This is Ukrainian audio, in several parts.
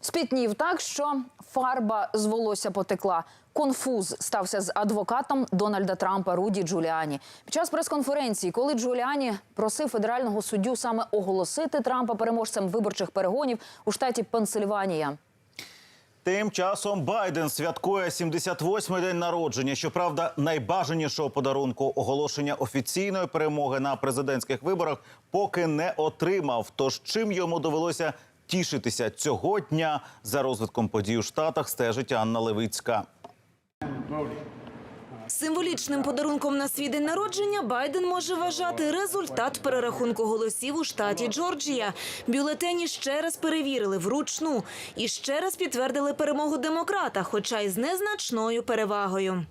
Спітнів так, що фарба з волосся потекла. Конфуз стався з адвокатом Дональда Трампа Руді Джуліані. Під час прес-конференції, коли Джуліані просив федерального суддю саме оголосити Трампа переможцем виборчих перегонів у штаті Пенсильванія. Тим часом Байден святкує 78-й день народження. Щоправда, найбажанішого подарунку оголошення офіційної перемоги на президентських виборах поки не отримав. Тож чим йому довелося тішитися цього дня за розвитком подій у штатах, стежить Анна Левицька. Символічним подарунком на свій день народження Байден може вважати результат перерахунку голосів у штаті Джорджія. Бюлетені ще раз перевірили вручну і ще раз підтвердили перемогу демократа, хоча й з незначною перевагою.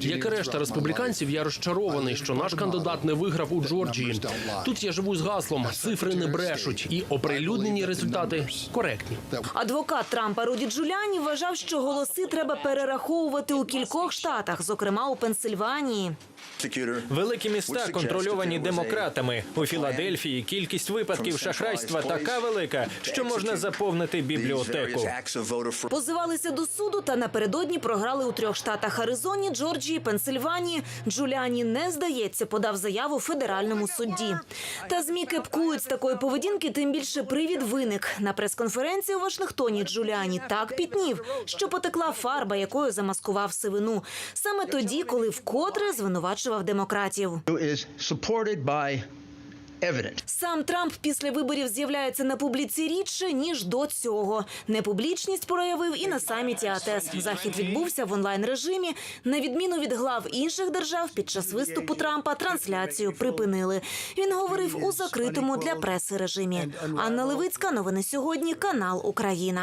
Як і решта республіканців, я розчарований, що наш кандидат не виграв у Джорджії. Тут я живу з гаслом цифри не брешуть, і оприлюднені результати коректні. Адвокат Трампа Руді Джуліані вважав, що голоси треба перераховувати у кількох штатах, зокрема у Пенсильванії. Великі міста контрольовані демократами. У Філадельфії кількість випадків шахрайства така велика, що можна заповнити бібліотеку. Позивалися до суду та напередодні програли у трьох штатах Аризоні, Джорджії, Пенсильванії. Джуліані не здається, подав заяву федеральному судді. Та змі кепкують з такої поведінки, тим більше привід виник. На прес-конференції у Вашингтоні Джуліані так пітнів, що потекла фарба, якою замаскував сивину. Саме тоді, коли вкотре звинувачував демократів. Сам Трамп після виборів з'являється на публіці рідше ніж до цього. Непублічність проявив і на саміті АТЕС. Захід відбувся в онлайн режимі. На відміну від глав інших держав, під час виступу Трампа трансляцію припинили. Він говорив у закритому для преси режимі. Анна Левицька, новини сьогодні, канал Україна.